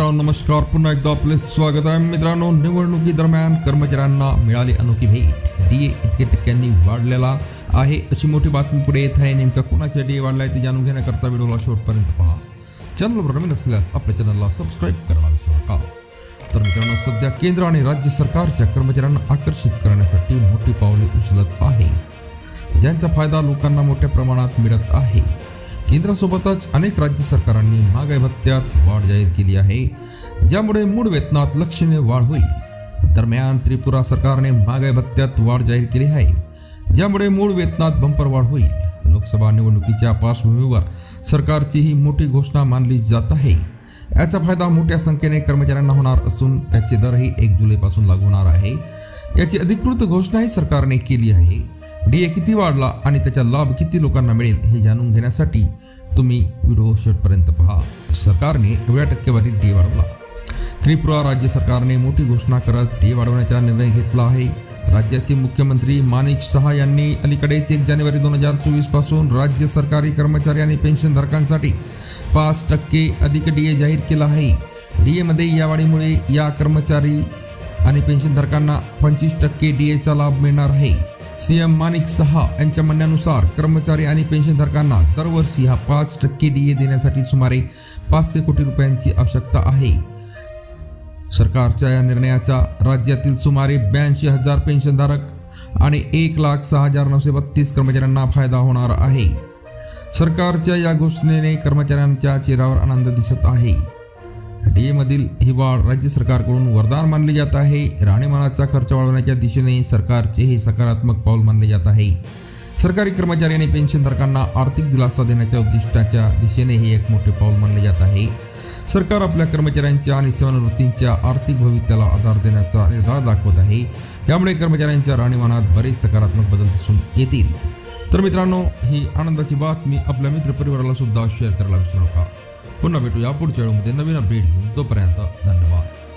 मित्रांनो नमस्कार. पुन्हा एकदा आपले स्वागत आहे. मित्रांनो निवडणुकी दरम्यान कर्मचाऱ्यांना मिळाली अनोखी भेट. डी ए इतके टक्क्यांनी वाढलेला आहे अशी मोठी बातमी पुढे येत आहे. नेमका कुणाच्या डी ए वाढलाय ते जाणून घेण्याकरता व्हिडिओला शेवटपर्यंत पहा. चॅनलवर नवीन असल्यास आपल्या चॅनलला सबस्क्राईब करायला विसरू नका. तर मित्रांनो सध्या केंद्र आणि राज्य सरकारच्या कर्मचाऱ्यांना आकर्षित करण्यासाठी मोठी पावले उचलत आहे. ज्यांचा फायदा लोकांना मोठ्या प्रमाणात मिळत आहे. केंद्रासोबतच अनेक राज्य सरकारांनी महागाई भत्त्यात वाढ जाहीर केली आहे ज्यामुळे मूळ वेतनात लक्षणीय वाढ होईल. दरम्यान त्रिपुरा सरकारने महागाई भत्त्यात वाढ जाहीर केली आहे ज्यामुळे मूळ वेतनात बंपर वाढ होईल. लोकसभा निवडणुकीच्या पार्श्वभूमीवर सरकारची ही मोठी घोषणा मानली जात आहे. याचा फायदा मोठ्या संख्येने कर्मचाऱ्यांना होणार असून त्याचे दरही एक जुलैपासून लागू होणार आहे. याची अधिकृत घोषणाही सरकारने केली आहे. डीए किती वाढला आणि त्याचा लाभ किती लोकांना मिळेल हे जाणून घेण्यासाठी तुम्ही व्हिडिओ शेवटपर्यंत पहा. सरकारने एवढ्या टक्केवारी डी वाढवला. त्रिपुरा राज्य सरकारने मोठी घोषणा करत डी वाढवण्याचा निर्णय घेतला आहे. राज्याचे मुख्यमंत्री माणिक शहा यांनी अलीकडेच एक जानेवारी दोन हजार चोवीसपासून राज्य सरकारी कर्मचारी आणि पेन्शनधारकांसाठी पाच टक्के अधिक डीए जाहीर केला आहे. डीए मध्ये या वाढीमुळे या कर्मचारी आणि पेन्शनधारकांना पंचवीस टक्के डीएचा लाभ मिळणार आहे. सीएम माणिक सहा यांच्या म्हणण्यानुसार कर्मचारी आणि पेन्शनधारकांना दरवर्षी हा पाच टक्के डीए देण्यासाठी सुमारे पाचशे कोटी रुपयांची आवश्यकता आहे. सरकारच्या या निर्णयाचा राज्यातील सुमारे ब्याऐंशी हजार पेन्शनधारक आणि एक लाख सहा हजार नऊशे बत्तीस कर्मचाऱ्यांना फायदा होणार आहे. सरकारच्या या घोषणेने कर्मचाऱ्यांच्या चेहऱ्यावर आनंद दिसत आहे. मधील ही वाढ राज्य सरकारकडून वरदान मानली जात आहे. राहणीमानाचा खर्च वाढवण्याच्या दिशेने सरकारचे हे सकारात्मक पाऊल मानले जात आहे. सरकारी कर्मचारी आणि पेन्शनधारकांना आर्थिक दिलासा देण्याच्या उद्दिष्टाच्या दिशेने हे एक मोठे पाऊल मानले जात आहे. सरकार आपल्या कर्मचाऱ्यांच्या आणि सेवानिवृत्तींच्या आर्थिक भवित्याला आधार देण्याचा निर्धार दाखवत आहे. त्यामुळे कर्मचाऱ्यांच्या राहणीमानात बरेच सकारात्मक बदल दिसून येतील. तर मित्रांनो ही आनंदाची बातमी आपल्या मित्रपरिवाराला सुद्धा शेअर करायला विसरू नका. पुन्हा भेटूया पुढच्या वेळेमध्ये नवीन अपडेट घेऊन. तोपर्यंत धन्यवाद.